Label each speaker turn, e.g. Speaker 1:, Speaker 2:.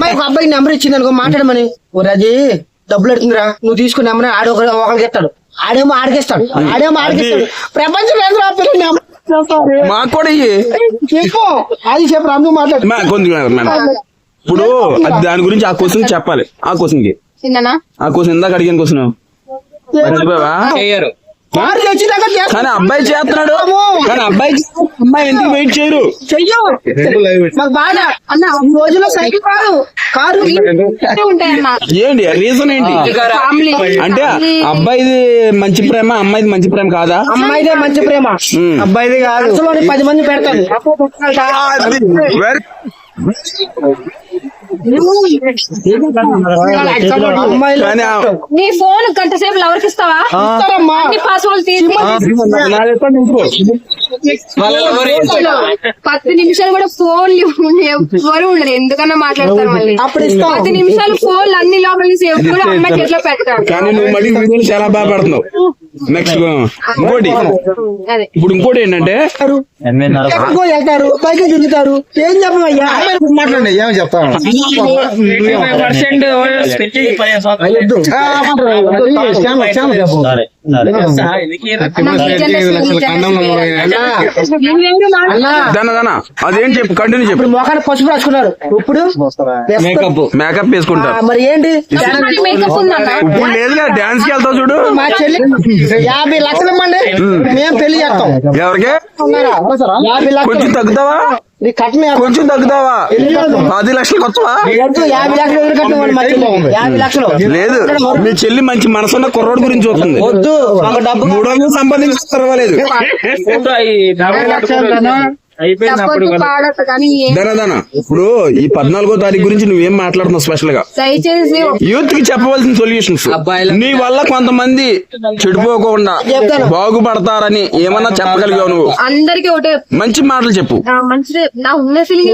Speaker 1: అమ్మాయి ఒక అబ్బాయి నెంబర్ ఇచ్చింది అనుకో మాట్లాడమని. ఓ రాజీ డబ్బులు అడుగుతుందిరా. నువ్వు తీసుకున్న నెంబర్ ఆడు ఒక ఒకరికి ఇస్తాడు. ఆడేమో ఆడికిస్తాడు. ఆడేమో ఆడికిస్తాడు. ప్రపంచం పిల్ల నెంబర్.
Speaker 2: మాకు కూడా.
Speaker 1: చెప్పు. అది చెప్పు రాము మాట్లాడు.
Speaker 2: మా- ఇప్పుడు అది దాని గురించి ఆ క్వశ్చన్ చెప్పాలి. ఆ
Speaker 3: క్వశ్చన్కి
Speaker 2: ఆ క్వశ్చన్ ఇందాక అడిగిన క్వశ్చన్. మర్చిపోయావా కానీ అబ్బాయి చేస్తున్నాడు. కానీ అబ్బాయి అమ్మాయి ఎందుకు వెయిట్ చేయరు?
Speaker 1: చెయ్యవు మాకు బాగా
Speaker 3: అన్న
Speaker 1: ఈ రోజుల్లో సైకిల్ కాదు. కారు
Speaker 3: ఉంటాయన్న
Speaker 2: ఏంటి? రీజన్ ఏంటి?
Speaker 3: ఫ్యామిలీ
Speaker 2: అంటే అబ్బాయిది మంచి ప్రేమ అమ్మాయిది మంచి ప్రేమ కాదా?
Speaker 1: అమ్మాయిదే మంచి ప్రేమ. అబ్బాయిది కాదు. అసలు పది మంది పెడతాడు
Speaker 3: నీ ఫోన్ గంట సేపు లవర్కి ఇస్తావా?
Speaker 1: ఇస్తారమ్మా.
Speaker 3: అన్ని పాస్వర్డ్ తీసి.
Speaker 2: నా చెప్పండి ఇంకో.
Speaker 3: పది నిమిషాలు కూడా ఫోన్ ఎవరు ఉండరు. ఎందుకన్నా మాట్లాడతారు మళ్ళీ పది నిమిషాలు ఫోన్ అన్ని లోపల ఎప్పుడు కూడా అమ్మాయి చేతిలో పెడతారు
Speaker 2: కానీ నువ్వు మళ్ళీ వీడియోలు చాలా బాగా పడుతున్నావు. నెక్స్ట్ ఇంకోటి
Speaker 3: అదే
Speaker 2: ఇప్పుడు ఇంకోటి ఏంటంటే
Speaker 1: ఎక్కడికో వెళ్తారు పైకి తిరుగుతారు ఏం చెప్పమయ్యా
Speaker 4: మాట్లాడండి ఏమి చెప్తాను
Speaker 5: పర్సెంట్
Speaker 2: అదేం చెప్పు కంటిన్యూ చెప్పు.
Speaker 1: ఇప్పుడు మొఖాన్ని పసుపు రాసుకున్నారు. ఇప్పుడు
Speaker 2: మేకప్ మేకప్ వేసుకుంటారు
Speaker 1: మరి ఏంటి?
Speaker 2: ఇప్పుడు లేదుగా డాన్స్కి వెళ్తావు చూడు.
Speaker 1: మా చెల్లి యాభై లక్షలు ఇమ్మండి. మేము పెళ్ళి చేస్తాం.
Speaker 2: ఎవరికి?
Speaker 1: ఉన్నారా? యాభై
Speaker 2: కొంచెం
Speaker 1: లక్షలు
Speaker 2: తగ్గుతావా? కొంచెం తగ్గుతావా పది లక్షలు కొత్తవా లేదు మీ చెల్లి మంచి మనసున్న కుర్రోడు గురించి చూస్తుంది
Speaker 1: వద్దు మాకు డబ్బు
Speaker 2: మూడు వందలు సంపాదించి పర్వాలేదు ఇప్పుడు ఈ పద్నాలుగో తారీఖు గురించి నువ్వేం మాట్లాడుతున్నావు స్పెషల్గా?
Speaker 3: దయచేసి
Speaker 2: యూత్కి చెప్పవలసిన సొల్యూషన్స్ నీ వల్ల కొంతమంది చెడిపోకుండా. బాగుపడతారని ఏమన్నా చెప్పగలిగావు నువ్వు?
Speaker 3: అందరికీ ఒకటే
Speaker 2: మంచి మాటలు చెప్పు.
Speaker 3: ఆ, మంచిదే. నా ఉన్న ఫీలింగ్